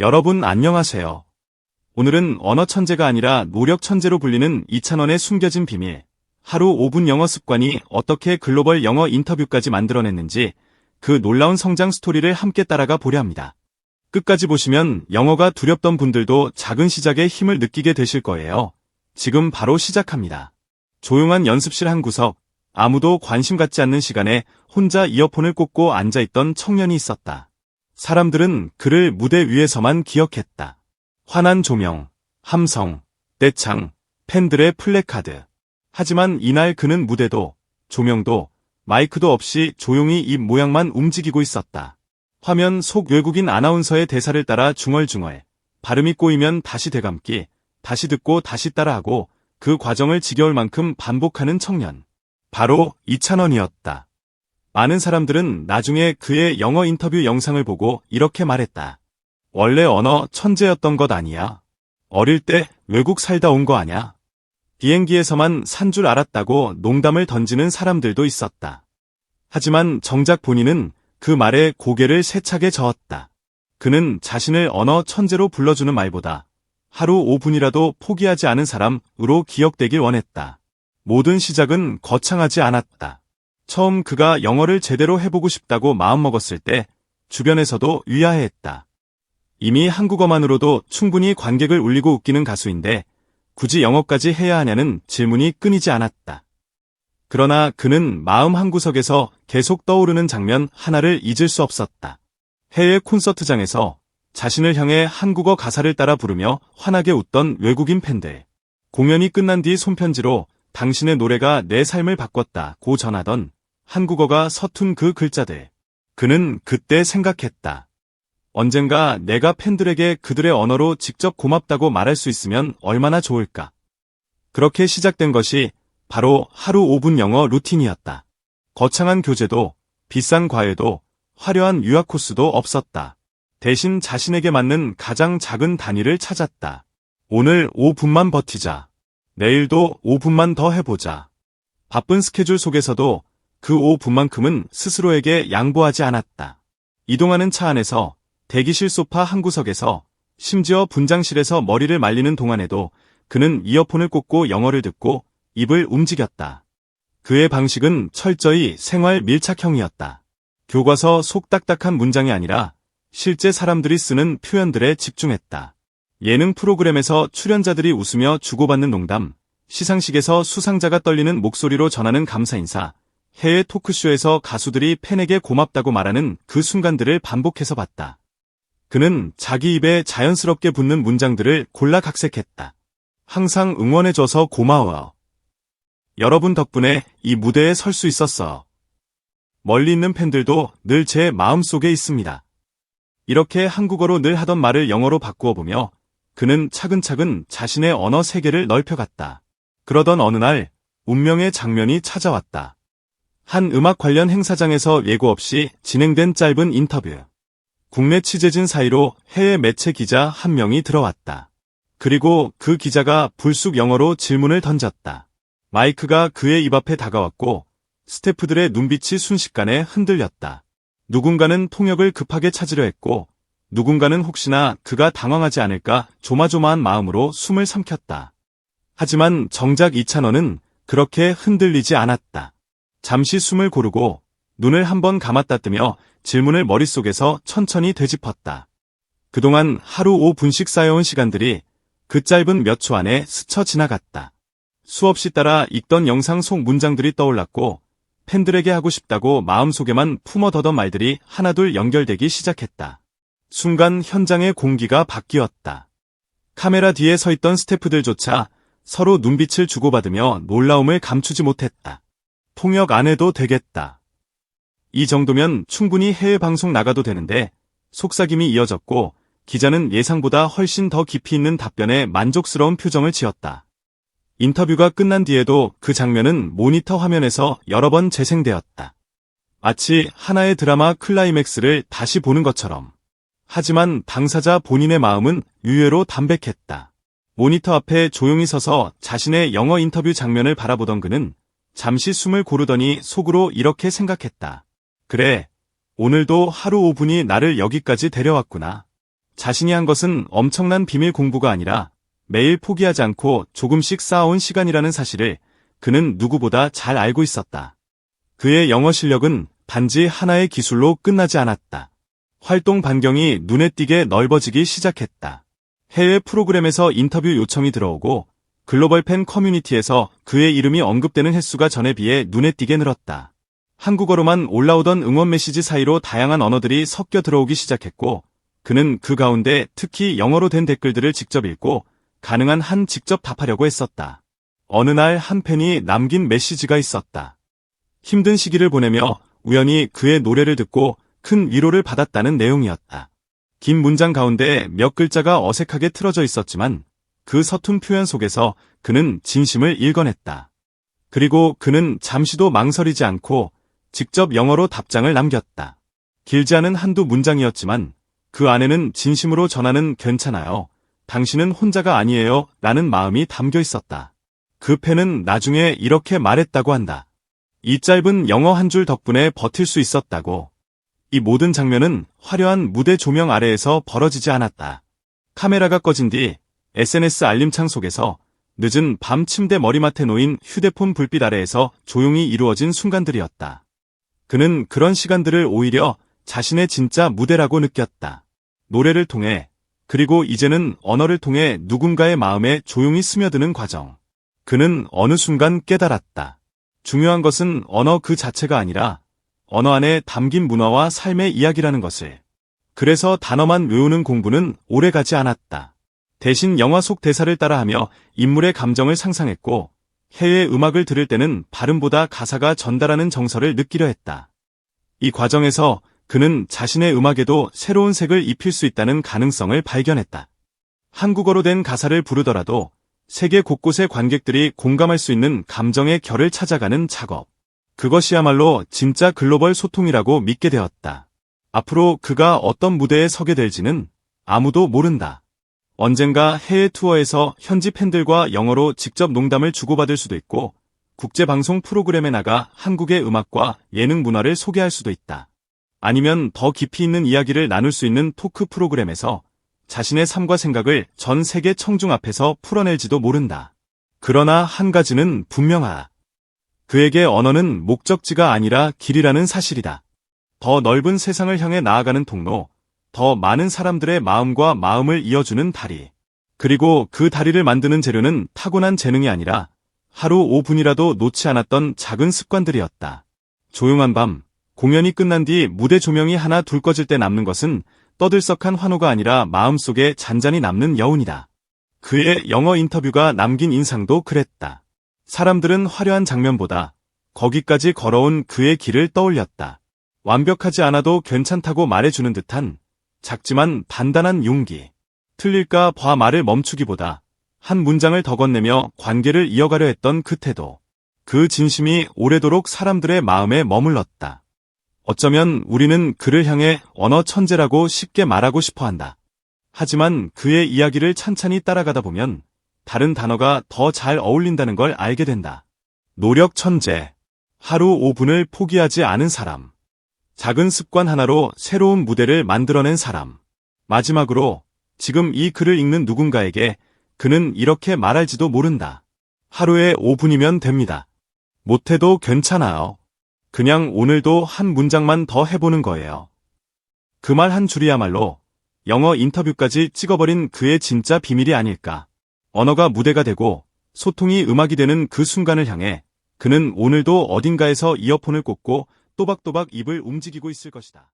여러분 안녕하세요. 오늘은 언어 천재가 아니라 노력 천재로 불리는 이찬원의 숨겨진 비밀, 하루 5분 영어 습관이 어떻게 글로벌 영어 인터뷰까지 만들어냈는지 그 놀라운 성장 스토리를 함께 따라가 보려 합니다. 끝까지 보시면 영어가 두렵던 분들도 작은 시작에 힘을 느끼게 되실 거예요. 지금 바로 시작합니다. 조용한 연습실 한 구석, 아무도 관심 갖지 않는 시간에 혼자 이어폰을 꽂고 앉아있던 청년이 있었다. 사람들은 그를 무대 위에서만 기억했다. 환한 조명, 함성, 떼창, 팬들의 플래카드. 하지만 이날 그는 무대도, 조명도, 마이크도 없이 조용히 입 모양만 움직이고 있었다. 화면 속 외국인 아나운서의 대사를 따라 중얼중얼, 발음이 꼬이면 다시 되감기, 다시 듣고 다시 따라하고 그 과정을 지겨울 만큼 반복하는 청년. 바로 이찬원이었다. 많은 사람들은 나중에 그의 영어 인터뷰 영상을 보고 이렇게 말했다. 원래 언어 천재였던 것 아니야. 어릴 때 외국 살다 온 거 아냐. 비행기에서만 산 줄 알았다고 농담을 던지는 사람들도 있었다. 하지만 정작 본인은 그 말에 고개를 세차게 저었다. 그는 자신을 언어 천재로 불러주는 말보다 하루 5분이라도 포기하지 않은 사람으로 기억되길 원했다. 모든 시작은 거창하지 않았다. 처음 그가 영어를 제대로 해보고 싶다고 마음먹었을 때 주변에서도 위아해했다. 이미 한국어만으로도 충분히 관객을 울리고 웃기는 가수인데 굳이 영어까지 해야 하냐는 질문이 끊이지 않았다. 그러나 그는 마음 한구석에서 계속 떠오르는 장면 하나를 잊을 수 없었다. 해외 콘서트장에서 자신을 향해 한국어 가사를 따라 부르며 환하게 웃던 외국인 팬들. 공연이 끝난 뒤 손편지로 당신의 노래가 내 삶을 바꿨다 고 전하던 한국어가 서툰 그 글자들. 그는 그때 생각했다. 언젠가 내가 팬들에게 그들의 언어로 직접 고맙다고 말할 수 있으면 얼마나 좋을까. 그렇게 시작된 것이 바로 하루 5분 영어 루틴이었다. 거창한 교재도 비싼 과외도 화려한 유학 코스도 없었다. 대신 자신에게 맞는 가장 작은 단위를 찾았다. 오늘 5분만 버티자. 내일도 5분만 더 해보자. 바쁜 스케줄 속에서도 그 5분만큼은 스스로에게 양보하지 않았다. 이동하는 차 안에서 대기실 소파 한 구석에서 심지어 분장실에서 머리를 말리는 동안에도 그는 이어폰을 꽂고 영어를 듣고 입을 움직였다. 그의 방식은 철저히 생활 밀착형이었다. 교과서 속 딱딱한 문장이 아니라 실제 사람들이 쓰는 표현들에 집중했다. 예능 프로그램에서 출연자들이 웃으며 주고받는 농담, 시상식에서 수상자가 떨리는 목소리로 전하는 감사 인사, 해외 토크쇼에서 가수들이 팬에게 고맙다고 말하는 그 순간들을 반복해서 봤다. 그는 자기 입에 자연스럽게 붙는 문장들을 골라 각색했다. 항상 응원해줘서 고마워. 여러분 덕분에 이 무대에 설 수 있었어. 멀리 있는 팬들도 늘 제 마음속에 있습니다. 이렇게 한국어로 늘 하던 말을 영어로 바꾸어 보며 그는 차근차근 자신의 언어 세계를 넓혀갔다. 그러던 어느 날 운명의 장면이 찾아왔다. 한 음악 관련 행사장에서 예고 없이 진행된 짧은 인터뷰. 국내 취재진 사이로 해외 매체 기자 한 명이 들어왔다. 그리고 그 기자가 불쑥 영어로 질문을 던졌다. 마이크가 그의 입 앞에 다가왔고 스태프들의 눈빛이 순식간에 흔들렸다. 누군가는 통역을 급하게 찾으려 했고 누군가는 혹시나 그가 당황하지 않을까 조마조마한 마음으로 숨을 삼켰다. 하지만 정작 이찬원은 그렇게 흔들리지 않았다. 잠시 숨을 고르고 눈을 한번 감았다 뜨며 질문을 머릿속에서 천천히 되짚었다. 그동안 하루 5분씩 쌓여온 시간들이 그 짧은 몇 초 안에 스쳐 지나갔다. 수없이 따라 읽던 영상 속 문장들이 떠올랐고 팬들에게 하고 싶다고 마음속에만 품어더던 말들이 하나둘 연결되기 시작했다. 순간 현장의 공기가 바뀌었다. 카메라 뒤에 서 있던 스태프들조차 서로 눈빛을 주고받으며 놀라움을 감추지 못했다. 통역 안 해도 되겠다. 이 정도면 충분히 해외 방송 나가도 되는데 속삭임이 이어졌고 기자는 예상보다 훨씬 더 깊이 있는 답변에 만족스러운 표정을 지었다. 인터뷰가 끝난 뒤에도 그 장면은 모니터 화면에서 여러 번 재생되었다. 마치 하나의 드라마 클라이맥스를 다시 보는 것처럼. 하지만 당사자 본인의 마음은 유예로 담백했다. 모니터 앞에 조용히 서서 자신의 영어 인터뷰 장면을 바라보던 그는 잠시 숨을 고르더니 속으로 이렇게 생각했다. 그래, 오늘도 하루 5분이 나를 여기까지 데려왔구나. 자신이 한 것은 엄청난 비밀 공부가 아니라 매일 포기하지 않고 조금씩 쌓아온 시간이라는 사실을 그는 누구보다 잘 알고 있었다. 그의 영어 실력은 단지 하나의 기술로 끝나지 않았다. 활동 반경이 눈에 띄게 넓어지기 시작했다. 해외 프로그램에서 인터뷰 요청이 들어오고 글로벌 팬 커뮤니티에서 그의 이름이 언급되는 횟수가 전에 비해 눈에 띄게 늘었다. 한국어로만 올라오던 응원 메시지 사이로 다양한 언어들이 섞여 들어오기 시작했고 그는 그 가운데 특히 영어로 된 댓글들을 직접 읽고 가능한 한 직접 답하려고 했었다. 어느 날 한 팬이 남긴 메시지가 있었다. 힘든 시기를 보내며 우연히 그의 노래를 듣고 큰 위로를 받았다는 내용이었다. 긴 문장 가운데 몇 글자가 어색하게 틀어져 있었지만 그 서툰 표현 속에서 그는 진심을 읽어냈다. 그리고 그는 잠시도 망설이지 않고 직접 영어로 답장을 남겼다. 길지 않은 한두 문장이었지만 그 안에는 진심으로 전하는 괜찮아요. 당신은 혼자가 아니에요. 라는 마음이 담겨 있었다. 그 팬은 나중에 이렇게 말했다고 한다. 이 짧은 영어 한 줄 덕분에 버틸 수 있었다고. 이 모든 장면은 화려한 무대 조명 아래에서 벌어지지 않았다. 카메라가 꺼진 뒤 SNS 알림 창 속에서 늦은 밤 침대 머리맡에 놓인 휴대폰 불빛 아래에서 조용히 이루어진 순간들이었다. 그는 그런 시간들을 오히려 자신의 진짜 무대라고 느꼈다. 노래를 통해 그리고 이제는 언어를 통해 누군가의 마음에 조용히 스며드는 과정. 그는 어느 순간 깨달았다. 중요한 것은 언어 그 자체가 아니라 언어 안에 담긴 문화와 삶의 이야기라는 것을. 그래서 단어만 외우는 공부는 오래 가지 않았다. 대신 영화 속 대사를 따라하며 인물의 감정을 상상했고 해외 음악을 들을 때는 발음보다 가사가 전달하는 정서를 느끼려 했다. 이 과정에서 그는 자신의 음악에도 새로운 색을 입힐 수 있다는 가능성을 발견했다. 한국어로 된 가사를 부르더라도 세계 곳곳의 관객들이 공감할 수 있는 감정의 결을 찾아가는 작업. 그것이야말로 진짜 글로벌 소통이라고 믿게 되었다. 앞으로 그가 어떤 무대에 서게 될지는 아무도 모른다. 언젠가 해외 투어에서 현지 팬들과 영어로 직접 농담을 주고받을 수도 있고 국제 방송 프로그램에 나가 한국의 음악과 예능 문화를 소개할 수도 있다. 아니면 더 깊이 있는 이야기를 나눌 수 있는 토크 프로그램에서 자신의 삶과 생각을 전 세계 청중 앞에서 풀어낼지도 모른다. 그러나 한 가지는 분명하다. 그에게 언어는 목적지가 아니라 길이라는 사실이다. 더 넓은 세상을 향해 나아가는 통로, 더 많은 사람들의 마음과 마음을 이어주는 다리. 그리고 그 다리를 만드는 재료는 타고난 재능이 아니라 하루 5분이라도 놓지 않았던 작은 습관들이었다. 조용한 밤, 공연이 끝난 뒤 무대 조명이 하나 둘 꺼질 때 남는 것은 떠들썩한 환호가 아니라 마음속에 잔잔히 남는 여운이다. 그의 영어 인터뷰가 남긴 인상도 그랬다. 사람들은 화려한 장면보다 거기까지 걸어온 그의 길을 떠올렸다. 완벽하지 않아도 괜찮다고 말해주는 듯한 작지만 단단한 용기. 틀릴까 봐 말을 멈추기보다 한 문장을 더 건네며 관계를 이어가려 했던 그 태도. 그 진심이 오래도록 사람들의 마음에 머물렀다. 어쩌면 우리는 그를 향해 언어 천재라고 쉽게 말하고 싶어 한다. 하지만 그의 이야기를 찬찬히 따라가다 보면 다른 단어가 더 잘 어울린다는 걸 알게 된다. 노력 천재. 하루 5분을 포기하지 않은 사람. 작은 습관 하나로 새로운 무대를 만들어낸 사람. 마지막으로 지금 이 글을 읽는 누군가에게 그는 이렇게 말할지도 모른다. 하루에 5분이면 됩니다. 못해도 괜찮아요. 그냥 오늘도 한 문장만 더 해보는 거예요. 그 말 한 줄이야말로 영어 인터뷰까지 찍어버린 그의 진짜 비밀이 아닐까. 언어가 무대가 되고 소통이 음악이 되는 그 순간을 향해 그는 오늘도 어딘가에서 이어폰을 꽂고 또박또박 입을 움직이고 있을 것이다.